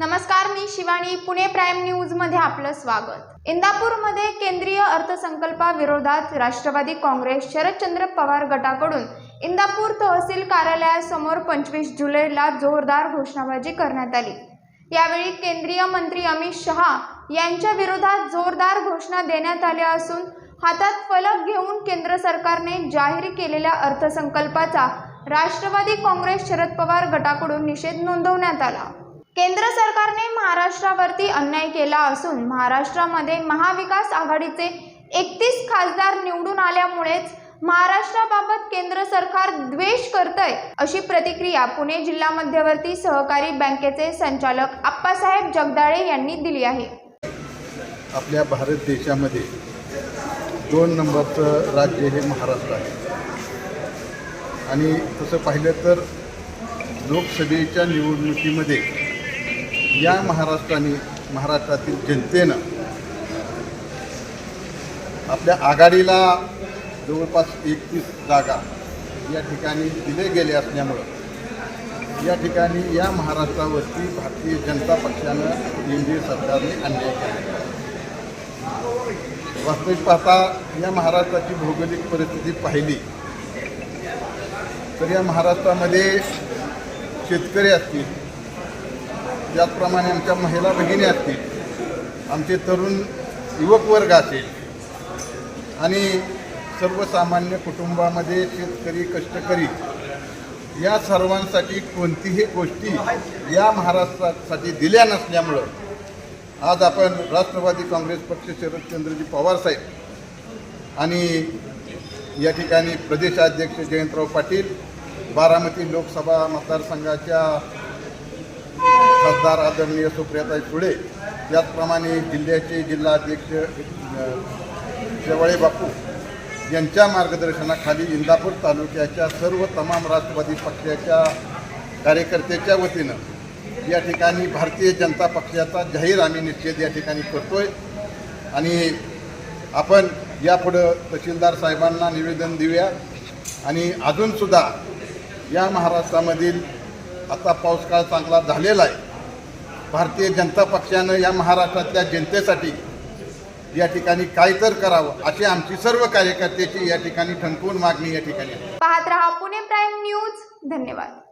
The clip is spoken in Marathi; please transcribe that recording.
नमस्कार मी शिवानी पुणे प्राईम न्यूजमध्ये आपलं स्वागत. इंदापूरमध्ये केंद्रीय अर्थसंकल्पाविरोधात राष्ट्रवादी काँग्रेस शरदचंद्र पवार गटाकडून इंदापूर तहसील कार्यालयासमोर पंचवीस जुलैला जोरदार घोषणाबाजी करण्यात आली. यावेळी केंद्रीय मंत्री अमित शहा यांच्या विरोधात जोरदार घोषणा देण्यात आल्या असून हातात फलक घेऊन केंद्र सरकारने जाहीर केलेल्या अर्थसंकल्पाचा राष्ट्रवादी काँग्रेस शरद पवार गटाकडून निषेध नोंदवण्यात आला. केंद्र सरकारने महाराष्ट्रावरती अन्याय केला असून महाराष्ट्रामध्ये महाविकास आघाडीचे एकतीस खासदार निवडून आल्यामुळेच महाराष्ट्राबाबत केंद्र सरकार द्वेष करतंय अशी प्रतिक्रिया पुणे जिल्हा मध्यवर्ती सहकारी बँकेचे संचालक आप्पासाहेब जगदाळे यांनी दिली आहे. आपल्या भारत देशामध्ये दोन नंबरचं राज्य हे महाराष्ट्र आहे. आणि तसं पाहिलं तर लोकसभेच्या निवडणुकीमध्ये या महाराष्ट्राने महाराष्ट्रातील जनतेनं आपल्या आघाडीला जवळपास एकतीस जागा या ठिकाणी दिले गेले असल्यामुळं या ठिकाणी या महाराष्ट्रावरती भारतीय जनता पक्षानं एन डी ए सरकारने अन्याय केला. वास्तविक पाहता या महाराष्ट्राची भौगोलिक परिस्थिती पाहिली तर या महाराष्ट्रामध्ये शेतकरी असतील त्याचप्रमाणे आमच्या महिला भगिनी असतील आमचे तरुण युवक वर्ग असेल आणि सर्वसामान्य कुटुंबामध्ये शेतकरी कष्टकरी या सर्वांसाठी कोणतीही गोष्टी या महाराष्ट्रासाठी दिल्या नसल्यामुळं आज आपण राष्ट्रवादी काँग्रेस पक्ष शरदचंद्रजी पवार साहेब आणि या ठिकाणी प्रदेशाध्यक्ष जयंतराव पाटील बारामती लोकसभा मतदारसंघाच्या खासदार आदरणीय सुप्रियाताई सुळे त्याचप्रमाणे जिल्ह्याचे जिल्हाध्यक्ष शेवाळे बापू यांच्या मार्गदर्शनाखाली इंदापूर तालुक्याच्या सर्व तमाम राष्ट्रवादी पक्षाच्या कार्यकर्त्याच्या वतीनं या ठिकाणी भारतीय जनता पक्षाचा जाहीर आम्ही निषेध या ठिकाणी करतोय. आणि आपण यापुढं तहसीलदार साहेबांना निवेदन देऊया. आणि अजूनसुद्धा या महाराष्ट्रामधील आता पाऊस काळ चांगला झालेला आहे. भारतीय जनता पक्षानं या महाराष्ट्रातल्या जनतेसाठी या ठिकाणी काय तर करावं अशी आमची सर्व कार्यकर्त्याची या ठिकाणी ठणकून मागणी या ठिकाणी पाहत राहा पुणे प्राईम न्यूज. धन्यवाद.